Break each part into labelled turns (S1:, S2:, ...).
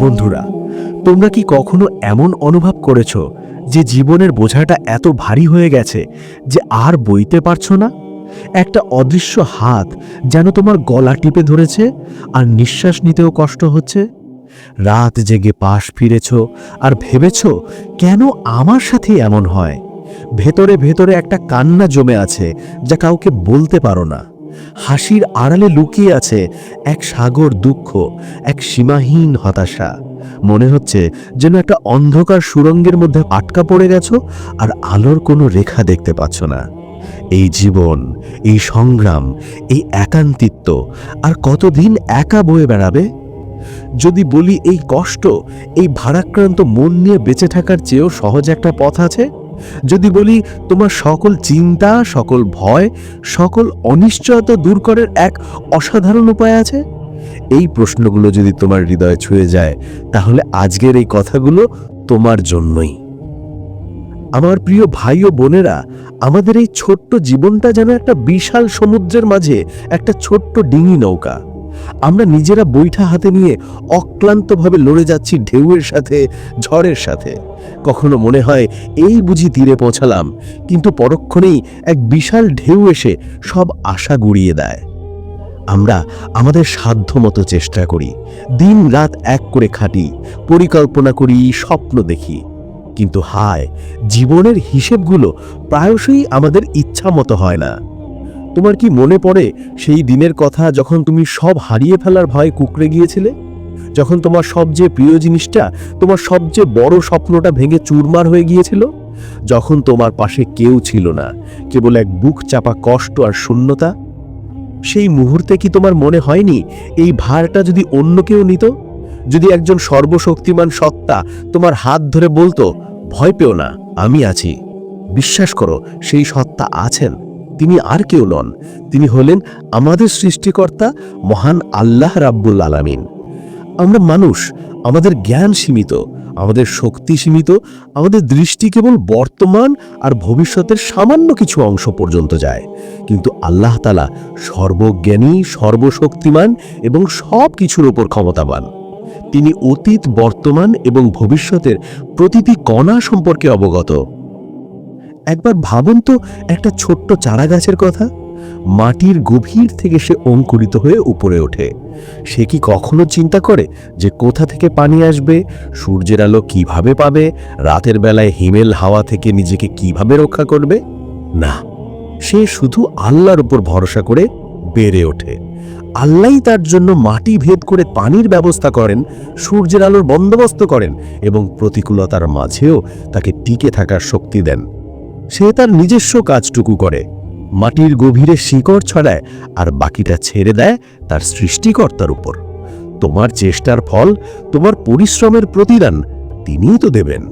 S1: বন্ধুরা, তোমরা কি কখনো এমন অনুভব করেছ যে জীবনের বোঝাটা এত ভারী হয়ে গেছে যে আর বইতে পারছ না? একটা অদৃশ্য হাত যেন তোমার গলা টিপে ধরেছে আর নিঃশ্বাস নিতেও কষ্ট হচ্ছে? রাত জেগে পাশ ফিরেছ আর ভেবেছ কেন আমার সাথে এমন হয়? ভেতরে ভেতরে একটা কান্না জমে আছে যা কাউকে বলতে পারো না। হাসির আড়ালে লুকিয়ে আছে এক সাগর দুঃখ, এক সীমাহীন হতাশা। মনে হচ্ছে যেন একটা অন্ধকার সুরঙ্গের মধ্যে আটকা পড়ে গেছো আর আলোর কোনো রেখা দেখতে পাচ্ছ না। এই জীবন, এই সংগ্রাম, এই একান্তিত্ব আর কতদিন একা বয়ে বেড়াবে? যদি বলি এই কষ্ট, এই ভারাক্রান্ত মন নিয়ে বেঁচে থাকার চেয়েও সহজ একটা পথ আছে? যদি বলি, তোমার সকল চিন্তা, সকল ভয়, সকল অনিশ্চয়তা দূর করার এক অসাধারণ উপায় আছে? এই প্রশ্নগুলো যদি তোমার হৃদয়ে ছুঁয়ে যায়, তাহলে আজকের এই কথাগুলো তোমার জন্যই। আমার প্রিয় ভাই ও বোনেরা, আমাদের এই ছোট্ট জীবনটা যেন একটা বিশাল সমুদ্রের মাঝে একটা ছোট্ট ডিঙি নৌকা। আমরা নিজেরা বৈঠা হাতে নিয়ে অক্লান্তভাবে লড়ে যাচ্ছি ঢেউয়ের সাথে, ঝড়ের সাথে। কখনো মনে হয় এই বুঝি তীরে পৌঁছালাম, কিন্তু পরক্ষণেই এক বিশাল ঢেউ এসে সব আশা গুড়িয়ে দেয়। আমরা আমাদের সাধ্য মতো চেষ্টা করি, দিন রাত এক করে খাটি, পরিকল্পনা করি, স্বপ্ন দেখি। কিন্তু হায়, জীবনের হিসেবগুলো প্রায়শই আমাদের ইচ্ছা মতো হয় না। তোমার কি মনে পড়ে সেই দিনের কথা যখন তুমি সব হারিয়ে ফেলার ভয়ে কুকড়ে গিয়েছিলে? যখন তোমার সবচেয়ে প্রিয় জিনিসটা, তোমার সবচেয়ে বড় স্বপ্নটা ভেঙে চুরমার হয়ে গিয়েছিল? যখন তোমার পাশে কেউ ছিল না, কেবল এক বুক চাপা কষ্ট আর শূন্যতা? সেই মুহূর্তে কি তোমার মনে হয়নি এই ভারটা যদি অন্য কেউ নিত? যদি একজন সর্বশক্তিমান সত্তা তোমার হাত ধরে বলতো, ভয় পেও না, আমি আছি। বিশ্বাস করো, সেই সত্তা আছেন। তিনি আর কেউ নন। তিনি হলেন আমাদের সৃষ্টিকর্তা, মহান আল্লাহ রাব্বুল আলামিন। আমরা মানুষ, আমাদের জ্ঞান সীমিত, আমাদের শক্তি সীমিত, আমাদের দৃষ্টি কেবল বর্তমান আর ভবিষ্যতের সামান্য কিছু অংশ পর্যন্ত যায়। কিন্তু আল্লাহ তালা সর্বজ্ঞানী, সর্বশক্তিমান এবং সব কিছুর ওপর ক্ষমতাবান। তিনি অতীত, বর্তমান এবং ভবিষ্যতের প্রতিটি কণা সম্পর্কে অবগত। একবার ভাবুন তো, একটা ছোট্ট চারা গাছের কথা। মাটির গভীর থেকে সে অঙ্কুরিত হয়ে উপরে ওঠে। সে কি কখনো চিন্তা করে যে কোথা থেকে পানি আসবে, সূর্যের আলো কীভাবে পাবে, রাতের বেলায় হিমেল হাওয়া থেকে নিজেকে কীভাবে রক্ষা করবে? না, সে শুধু আল্লাহর উপর ভরসা করে বেড়ে ওঠে। আল্লাহই তার জন্য মাটি ভেদ করে পানির ব্যবস্থা করেন, সূর্যের আলোর বন্দোবস্ত করেন এবং প্রতিকূলতার মাঝেও তাকে টিকে থাকার শক্তি দেন। সে তার নিজস্ব কাজটুকু করে। মাটির গভীরে শিকড় ছড়ায় আর বাকিটা ছেড়ে দেয় তার সৃষ্টিকর্তার উপর। তোমার চেষ্টার ফল, তোমার পরিশ্রমের প্রতিদান তিনিই তো দেবেন।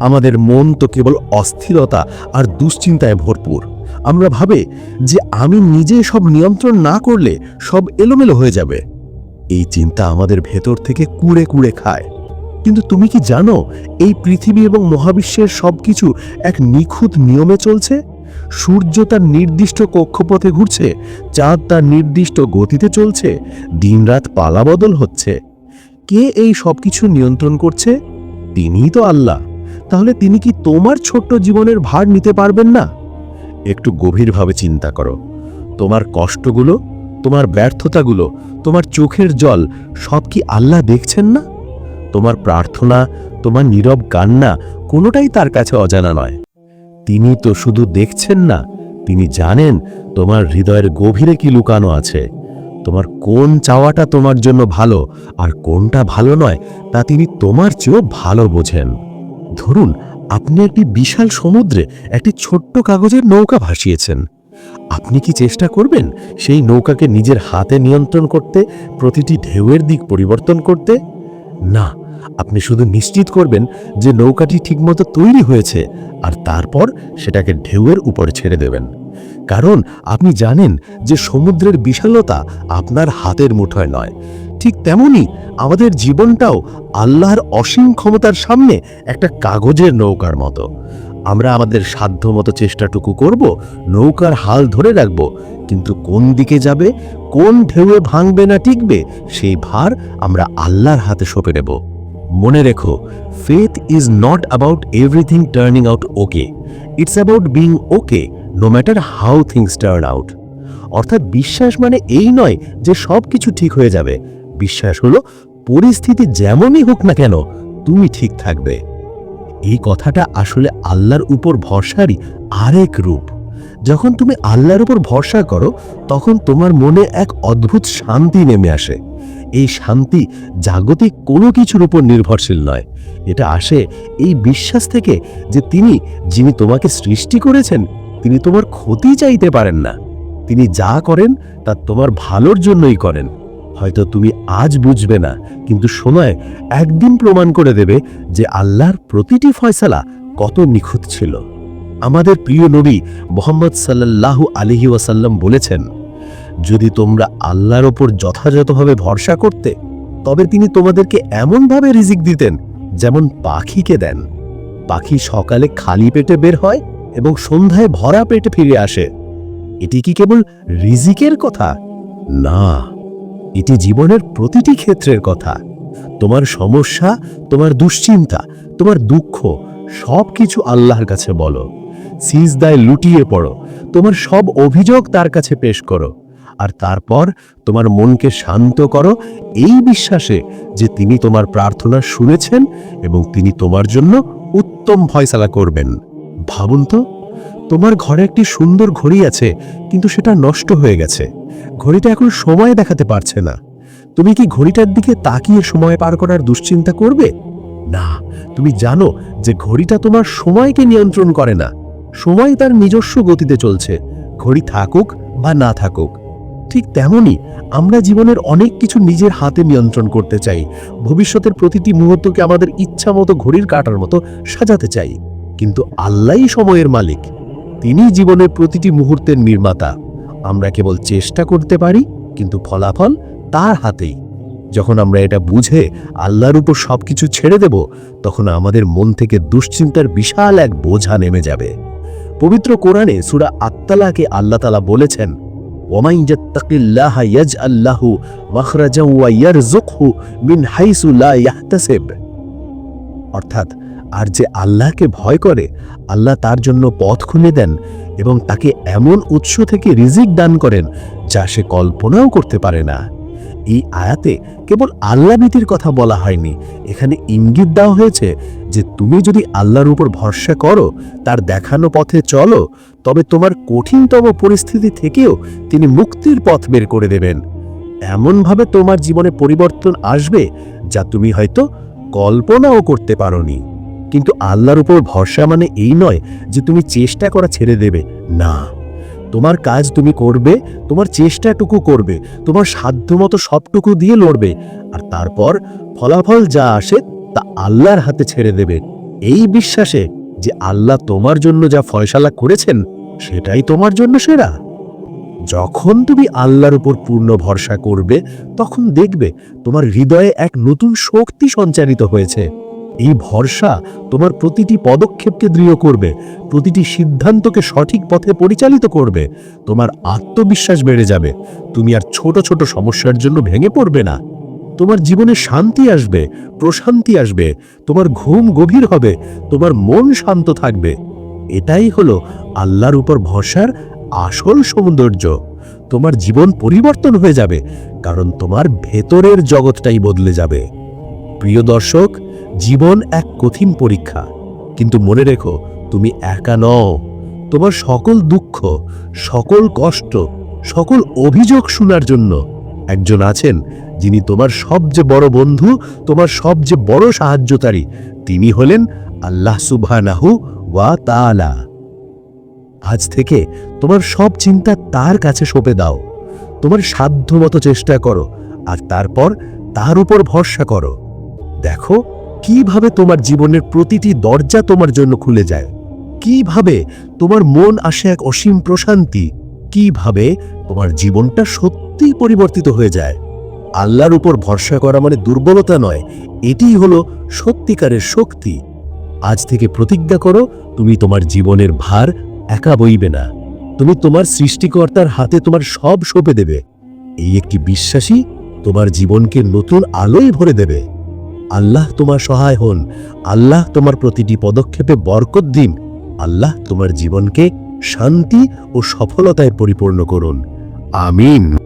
S1: আমাদের মন তো কেবল অস্থিরতা আর দুশ্চিন্তায় ভরপুর। আমরা ভাবে যে আমি নিজে সব নিয়ন্ত্রণ না করলে সব এলোমেলো হয়ে যাবে। এই চিন্তা আমাদের ভেতর থেকে কুড়ে কুড়ে খায়। কিন্তু তুমি কি জানো, এই পৃথিবী এবং মহাবিশ্বের সবকিছু এক নিখুঁত নিয়মে চলছে? সূর্য তার নির্দিষ্ট কক্ষপথে ঘুরছে, চাঁদ তার নির্দিষ্ট গতিতে চলছে, দিনরাত পালাবদল হচ্ছে। কে এই সবকিছু নিয়ন্ত্রণ করছে? তিনিই তো আল্লাহ। তাহলে তিনি কি তোমার ছোট্ট জীবনের ভার নিতে পারবেন না? একটু গভীরভাবে চিন্তা করো। তোমার কষ্টগুলো, তোমার ব্যর্থতাগুলো, তোমার চোখের জল, সব কি আল্লাহ দেখছেন না? তোমার প্রার্থনা, তোমার নীরব কান্না কোনোটাই তার কাছে অজানা নয়। তিনি তো শুধু দেখছেন না, তিনি জানেন তোমার হৃদয়ের গভীরে কি লুকানো আছে। তোমার কোন চাওয়াটা তোমার জন্য ভালো আর কোনটা ভালো নয় তা তিনি তোমার চেয়েও ভালো বোঝেন। ধরুন, আপনি একটি বিশাল সমুদ্রে একটি ছোট্ট কাগজের নৌকা ভাসিয়েছেন। আপনি কি চেষ্টা করবেন সেই নৌকাকে নিজের হাতে নিয়ন্ত্রণ করতে, প্রতিটি ঢেউয়ের দিক পরিবর্তন করতে? না আপনি শুধু নিশ্চিত করবেন যে নৌকাটি ঠিকমতো তৈরি হয়েছে আর তারপর সেটাকে ঢেউয়ের উপরে ছেড়ে দেবেন। কারণ আপনি জানেন যে সমুদ্রের বিশালতা আপনার হাতের মুঠোয় নয়। ঠিক তেমনি আমাদের জীবনটাও আল্লাহর অসীম ক্ষমতার সামনে একটা কাগজের নৌকার মতো। আমরা আমাদের সাধ্যমতো চেষ্টাটুকু করব, নৌকার হাল ধরে রাখব, কিন্তু কোন দিকে যাবে, কোন ঢেউয়ে ভাঙবে না টিকবে, সেই ভার আমরা আল্লাহর হাতে সঁপে নেব মনে রেখো faith is not about everything turning out okay it's about being okay no matter how things turn out অর্থাৎ বিশ্বাস মানে এই নয় যে সব কিছু ঠিক হয়ে যাবে। বিশ্বাস হলো, পরিস্থিতি যেমনই হোক না কেন, তুমি ঠিক থাকবে। এই কথাটা আসলে আল্লাহর উপর ভরসারই আরেক রূপ। যখন তুমি আল্লাহর উপর ভরসা করো, তখন তোমার মনে এক অদ্ভুত শান্তি নেমে আসে। এই শান্তি জাগতিক কোনো কিছুর উপর নির্ভরশীল নয়। এটা আসে এই বিশ্বাস থেকে যে তিনি, যিনি তোমাকে সৃষ্টি করেছেন, তিনি তোমার ক্ষতি চাইতে পারেন না। তিনি যা করেন, তা তোমার ভালোর জন্যই করেন। হয়তো তুমি আজ বুঝবে না, কিন্তু সময় একদিন প্রমাণ করে দেবে যে আল্লাহর প্রতিটি ফয়সালা কত নিখুঁত ছিল। আমাদের প্রিয় নবী মোহাম্মদ সাল্লাল্লাহু আলিহি ওয়াসাল্লাম বলেছেন, যদি তোমরা আল্লাহর ওপর যথাযথভাবে ভরসা করতে, তবে তিনি তোমাদেরকে এমনভাবে রিজিক দিতেন যেমন পাখিকে দেন। পাখি সকালে খালি পেটে বের হয় এবং সন্ধ্যায় ভরা পেটে ফিরে আসে। এটি কি কেবল রিজিকের কথা? না, এটি জীবনের প্রতিটি ক্ষেত্রের কথা। তোমার সমস্যা, তোমার দুশ্চিন্তা, তোমার দুঃখ সব কিছু আল্লাহর কাছে বলো। সিজদায় লুটিয়ে পড়ো। তোমার সব অভিযোগ তার কাছে পেশ করো। আর তারপর তোমার মনকে শান্ত করো এই বিশ্বাসে যে তিনি তোমার প্রার্থনা শুনেছেন এবং তিনি তোমার জন্য উত্তম ফয়সালা করবেন। ভাবুন তো, তোমার ঘরে একটি সুন্দর ঘড়ি আছে, কিন্তু সেটা নষ্ট হয়ে গেছে। ঘড়িটা এখন সময় দেখাতে পারছে না। তুমি কি ঘড়িটার দিকে তাকিয়ে সময় পার করার দুশ্চিন্তা করবে? না, তুমি জানো যে ঘড়িটা তোমার সময়কে নিয়ন্ত্রণ করে না। সময় তার নিজস্ব গতিতে চলছে, ঘড়ি থাকুক বা না থাকুক। ঠিক তেমনি আমরা জীবনের অনেক কিছু নিজের হাতে নিয়ন্ত্রণ করতে চাই, ভবিষ্যতের প্রতিটি মুহূর্তকে আমাদের ইচ্ছা মতো ঘড়ির কাটার মতো সাজাতে চাই। কিন্তু আল্লাহই সময়ের মালিক, তিনি জীবনের প্রতিটি মুহূর্তের নির্মাতা। আমরা কেবল চেষ্টা করতে পারি, কিন্তু ফলাফল তার হাতেই। যখন আমরা এটা বুঝে আল্লাহর উপর সবকিছু ছেড়ে দেব, তখন আমাদের মন থেকে দুশ্চিন্তার বিশাল এক বোঝা নেমে যাবে। পবিত্র কোরআনে সুরা আত্তালাকে আল্লাহ তালা বলেছেন অর্থাৎ, আর যে আল্লাহকে ভয় করে, আল্লাহ তার জন্য পথ খুলে দেন এবং তাকে এমন উৎস থেকে রিজিক দান করেন যা সে কল্পনাও করতে পারে না। এই আয়াতে কেবল আল্লাহ ভীতির কথা বলা হয়নি। এখানে ইঙ্গিত দেওয়া হয়েছে যে তুমি যদি আল্লাহর উপর ভরসা করো, তার দেখানো পথে চলো, তবে তোমার কঠিনতম পরিস্থিতি থেকেও তিনি মুক্তির পথ বের করে দেবেন। এমনভাবে তোমার জীবনে পরিবর্তন আসবে যা তুমি হয়তো কল্পনাও করতে পারোনি। কিন্তু আল্লাহর উপর ভরসা মানে এই নয় যে তুমি চেষ্টা করা ছেড়ে দেবে, না। তোমার কাজ তুমি করবে, তোমার চেষ্টাটুকু করবে, তোমার সাধ্যমতো সবটুকু দিয়ে লড়বে, আর তারপর ফলাফল যা আসে তা আল্লাহর হাতে ছেড়ে দেবে। এই বিশ্বাসে যে আল্লাহ তোমার জন্য যা ফয়সালা করেছেন, সেটাই তোমার জন্য সেরা। যখন তুমি আল্লাহর উপর পূর্ণ ভরসা করবে, তখন দেখবে তোমার হৃদয়ে এক নতুন শক্তি সঞ্চারিত হয়েছে। এই ভরসা তোমার প্রতিটি পদক্ষেপকে দৃঢ় করবে, প্রতিটি সিদ্ধান্তকে সঠিক পথে পরিচালিত করবে, তোমার আত্মবিশ্বাস বেড়ে যাবে, তুমি আর ছোট ছোট সমস্যার জন্য ভেঙে পড়বে না। তোমার জীবনে শান্তি আসবে, প্রশান্তি আসবে, তোমার ঘুম গভীর হবে, তোমার মন শান্ত থাকবে। এটাই হলো আল্লাহর উপর ভরসার আসল সৌন্দর্য। তোমার জীবন পরিবর্তন হয়ে যাবে, কারণ তোমার ভেতরের জগৎটাই বদলে যাবে। প্রিয় দর্শক, জীবন এক কঠিন পরীক্ষা। কিন্তু মনে রেখো, তুমি একা নও। তোমার সকল দুঃখ, সকল কষ্ট, সকল অভিযোগ শোনার জন্য একজন আছেন যিনি তোমার সবচেয়ে বড় বন্ধু, তোমার সবচেয়ে বড় সাহায্যকারী। তিনি হলেন আল্লাহ সুবহানাহু ওয়া তাআলা। আজ থেকে তোমার সব চিন্তা তার কাছে সঁপে দাও। তোমার সাধ্যমতো চেষ্টা করো, আর তারপর তার উপর ভরসা করো। দেখো, কীভাবে তোমার জীবনের প্রতিটি দরজা তোমার জন্য খুলে যায়? কীভাবে তোমার মন আসে এক অসীম প্রশান্তি? কীভাবে তোমার জীবনটা সত্যিই পরিবর্তিত হয়ে যায়? আল্লাহর উপর ভরসা করা মানে দুর্বলতা নয়, এটিই হলো সত্যিকারের শক্তি।
S2: আজ থেকে প্রতিজ্ঞা করো, তুমি তোমার জীবনের ভার একা বইবে না। তুমি তোমার সৃষ্টিকর্তার হাতে তোমার সব সঁপে দেবে। এই একটি বিশ্বাসী তোমার জীবনকে নতুন আলোয় ভরে দেবে। আল্লাহ তোমার সহায় হন। আল্লাহ তোমার প্রতিটি পদক্ষেপে বরকত দিন। আল্লাহ তোমার জীবনকে শান্তি ও সফলতায় পরিপূর্ণ করুন। আমিন।